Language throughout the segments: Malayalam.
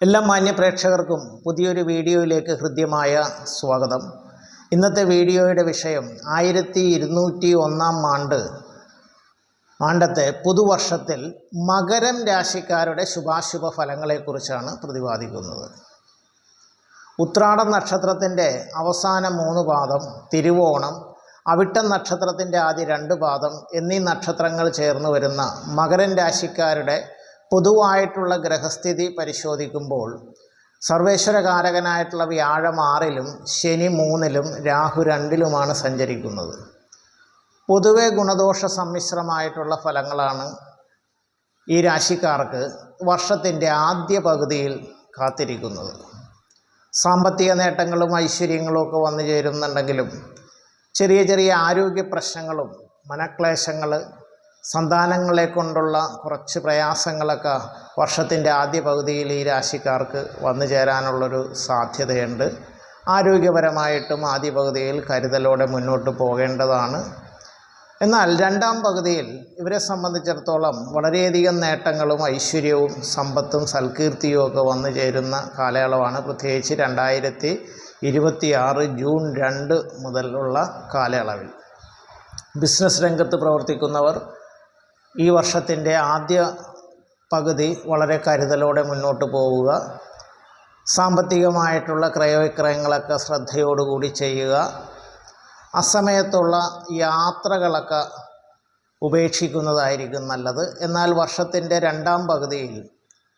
എല്ലാ മാന്യ പ്രേക്ഷകർക്കും പുതിയൊരു വീഡിയോയിലേക്ക് ഹൃദ്യമായ സ്വാഗതം. ഇന്നത്തെ വീഡിയോയുടെ വിഷയം ആയിരത്തി ഇരുന്നൂറ്റി ഒന്നാം ആണ്ട് ആണ്ടത്തെ പുതുവർഷത്തിൽ മകരം രാശിക്കാരുടെ ശുഭാശുഭ ഫലങ്ങളെക്കുറിച്ചാണ് പ്രതിപാദിക്കുന്നത്. ഉത്രാട നക്ഷത്രത്തിന്റെ അവസാന മൂന്ന് പാദം തിരുവോണം അവിട്ടം നക്ഷത്രത്തിന്റെ ആദ്യ രണ്ട് പാദം എന്നീ നക്ഷത്രങ്ങൾ ചേർന്ന് വരുന്ന മകരൻ രാശിക്കാരുടെ പൊതുവായിട്ടുള്ള ഗ്രഹസ്ഥിതി പരിശോധിക്കുമ്പോൾ സർവേശ്വരകാരകനായിട്ടുള്ള വ്യാഴം ആറിലും ശനി മൂന്നിലും രാഹു രണ്ടിലുമാണ് സഞ്ചരിക്കുന്നത്. പൊതുവെ ഗുണദോഷ സമ്മിശ്രമായിട്ടുള്ള ഫലങ്ങളാണ് ഈ രാശിക്കാർക്ക് വർഷത്തിന്റെ ആദ്യ പകുതിയിൽ കാത്തിരിക്കുന്നത്. സാമ്പത്തിക നേട്ടങ്ങളും ഐശ്വര്യങ്ങളും ഒക്കെ വന്നു ചേരുന്നുണ്ടെങ്കിലും ചെറിയ ചെറിയ ആരോഗ്യ പ്രശ്നങ്ങളും മനക്ലേശങ്ങൾ സന്താനങ്ങളെ കൊണ്ടുള്ള കുറച്ച് പ്രയാസങ്ങളൊക്കെ വർഷത്തിന്റെ ആദ്യ പകുതിയിൽ ഈ രാശിക്കാർക്ക് വന്നു ചേരാനുള്ളൊരു സാധ്യതയുണ്ട്. ആരോഗ്യപരമായിട്ടും ആദ്യ പകുതിയിൽ കരുതലോടെ മുന്നോട്ട് പോകേണ്ടതാണ്. എന്നാൽ രണ്ടാം പകുതിയിൽ ഇവരെ സംബന്ധിച്ചിടത്തോളം വളരെയധികം നേട്ടങ്ങളും ഐശ്വര്യവും സമ്പത്തും സൽകീർത്തിയും ഒക്കെ വന്നു ചേരുന്ന കാലയളവാണ്. പ്രത്യേകിച്ച് രണ്ടായിരത്തി ഇരുപത്തിയാറ് ജൂൺ രണ്ട് മുതലുള്ള കാലയളവിൽ. ബിസിനസ് രംഗത്ത് പ്രവർത്തിക്കുന്നവർ ഈ വർഷത്തിന്റെ ആദ്യ പകുതി വളരെ കരുതലോടെ മുന്നോട്ട് പോവുക. സാമ്പത്തികമായിട്ടുള്ള ക്രയവിക്രയങ്ങളൊക്കെ ശ്രദ്ധയോടുകൂടി ചെയ്യുക. അസമയത്തുള്ള യാത്രകളൊക്കെ ഉപേക്ഷിക്കുന്നതായിരിക്കും നല്ലത്. എന്നാൽ വർഷത്തിന്റെ രണ്ടാം പകുതിയിൽ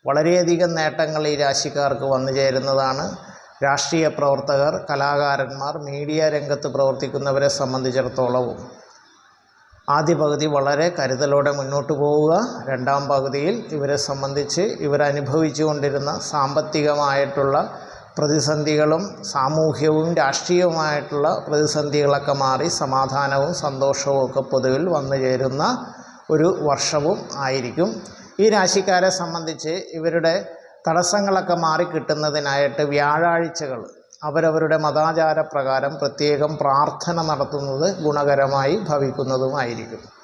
വളരെയധികം നേട്ടങ്ങൾ ഈ രാശിക്കാർക്ക് വന്നു ചേരുന്നതാണ്. രാഷ്ട്രീയ പ്രവർത്തകർ കലാകാരന്മാർ മീഡിയ രംഗത്ത് പ്രവർത്തിക്കുന്നവരെ സംബന്ധിച്ചിടത്തോളവും ആദ്യ പകുതി വളരെ കരുതലോടെ മുന്നോട്ട് പോവുക. രണ്ടാം പകുതിയിൽ ഇവരെ സംബന്ധിച്ച് ഇവരനുഭവിച്ചു കൊണ്ടിരുന്ന സാമ്പത്തികമായിട്ടുള്ള പ്രതിസന്ധികളും സാമൂഹ്യവും രാഷ്ട്രീയവുമായിട്ടുള്ള പ്രതിസന്ധികളൊക്കെ മാറി സമാധാനവും സന്തോഷവും ഒക്കെ പൊതുവിൽ വന്നു ചേരുന്ന ഒരു വർഷവും ആയിരിക്കും. ഈ രാശിക്കാരെ സംബന്ധിച്ച് ഇവരുടെ തടസ്സങ്ങളൊക്കെ മാറിക്കിട്ടുന്നതിനായിട്ട് വ്യാഴാഴ്ചകൾ അവരവരുടെ മതാചാരപ്രകാരം പ്രത്യേകം പ്രാർത്ഥന നടത്തുന്നത് ഗുണകരമായി ഭവിക്കുന്നതുമായിരിക്കും.